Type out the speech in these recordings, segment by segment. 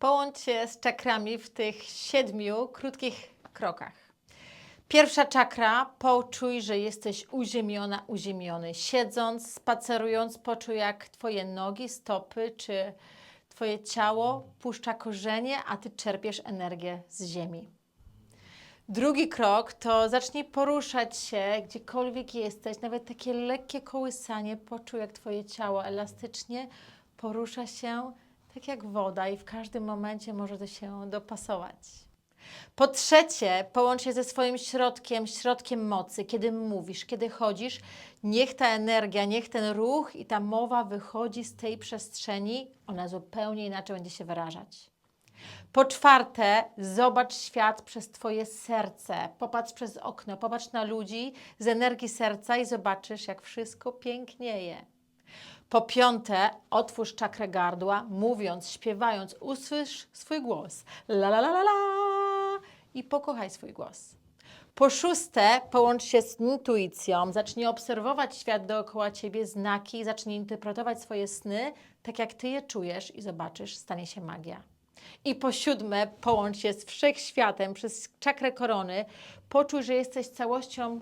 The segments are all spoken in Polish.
Połącz się z czakrami w tych siedmiu krótkich krokach. Pierwsza czakra, poczuj, że jesteś uziemiona, uziemiony. Siedząc, spacerując, poczuj jak Twoje nogi, stopy czy Twoje ciało puszcza korzenie, a Ty czerpiesz energię z ziemi. Drugi krok to zacznij poruszać się gdziekolwiek jesteś, nawet takie lekkie kołysanie. Poczuj, jak Twoje ciało elastycznie porusza się tak jak woda i w każdym momencie może się dopasować. Po trzecie, połącz się ze swoim środkiem, środkiem mocy. Kiedy mówisz, kiedy chodzisz, niech ta energia, niech ten ruch i ta mowa wychodzi z tej przestrzeni, ona zupełnie inaczej będzie się wyrażać. Po czwarte, zobacz świat przez Twoje serce. Popatrz przez okno, popatrz na ludzi z energii serca i zobaczysz, jak wszystko pięknieje. Po piąte, otwórz czakrę gardła, mówiąc, śpiewając, usłysz swój głos. La la la la la i pokochaj swój głos. Po szóste, połącz się z intuicją, zacznij obserwować świat dookoła ciebie, znaki, zacznij interpretować swoje sny, tak jak ty je czujesz i zobaczysz, stanie się magia. I po siódme, połącz się z wszechświatem przez czakrę korony. Poczuj, że jesteś całością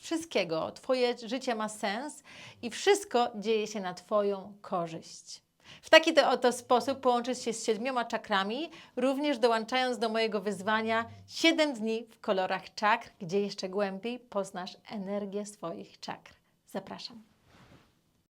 wszystkiego. Twoje życie ma sens i wszystko dzieje się na Twoją korzyść. W taki to oto sposób połączysz się z siedmioma czakrami, również dołączając do mojego wyzwania 7 dni w kolorach czakr, gdzie jeszcze głębiej poznasz energię swoich czakr. Zapraszam.